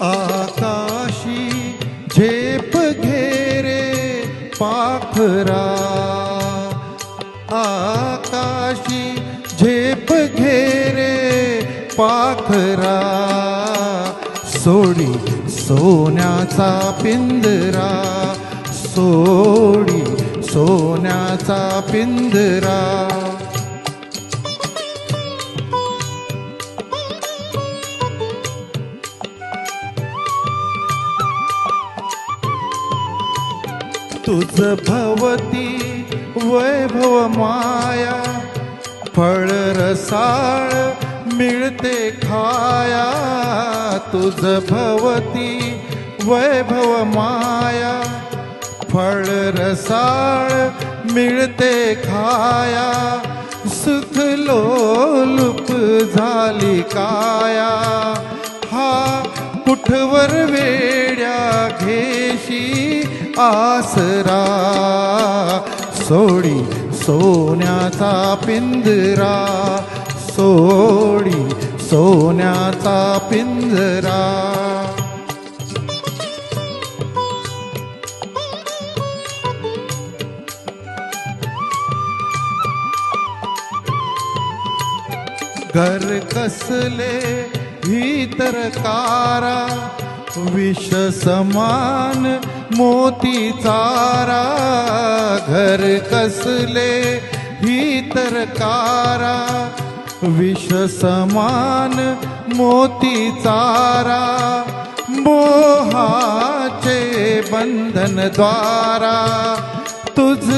आकाशी झेप घेरे पाखरा। आकाशी झेप घेरे पाखरा। सोडी सोन्याचा पिंजरा। सोडी सोन्याचा पिंजरा। तुझ भवती वैभव माया फळ रसाळ मिळते खाया. तुझ भवती वैभव माया फळ रसाळ मिळते खाया. सुख लोलुप झाली काया. हा कुठवर वेड्या घेशी आसरा सोडी सोन्याचा पिंजरा सोडी सोन्याचा पिंजरा. घर कसले भीतरकारा विष समान मोती चारा घर कसले भीतरकारा विष समान मोती चारा मोहाचे बंधन द्वारा. तुझ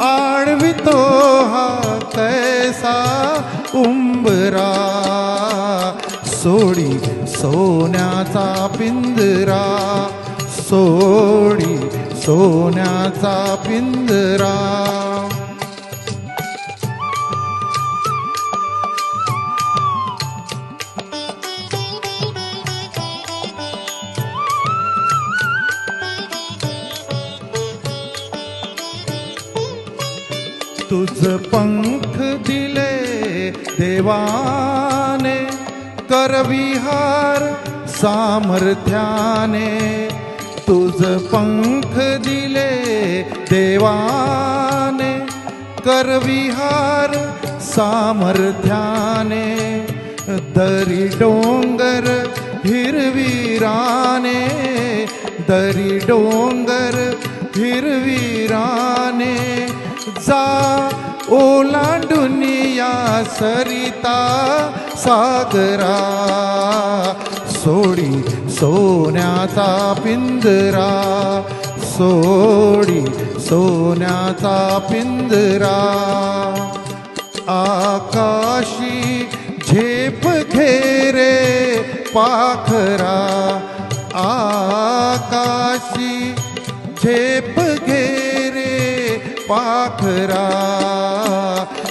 आडवितो हा कैसा उंबरा. सोडी सोन्याचा पिंजरा. सो सोन्याचा पिंजरा. तुझ पंख दिले देवाने करविहार सामर्थ्याने. तुझ पंख दिले देवाने करविहार सामर्थ्याने दरी डोंगर हिरवीराने दरी डोंगर हिरवीराने जा ओलांडून या सरिता सागरा सोडी सोन्याचा पिंजरा सोडी सोन्याचा पिंजरा. आकाशी झेप घेरे पाखरा आकाशी झेप घेरे पाखरा.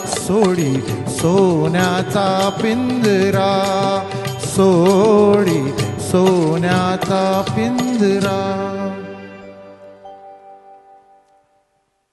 सोडी सोन्याचा पिंजरा सोडी सोन्याचा पिंजरा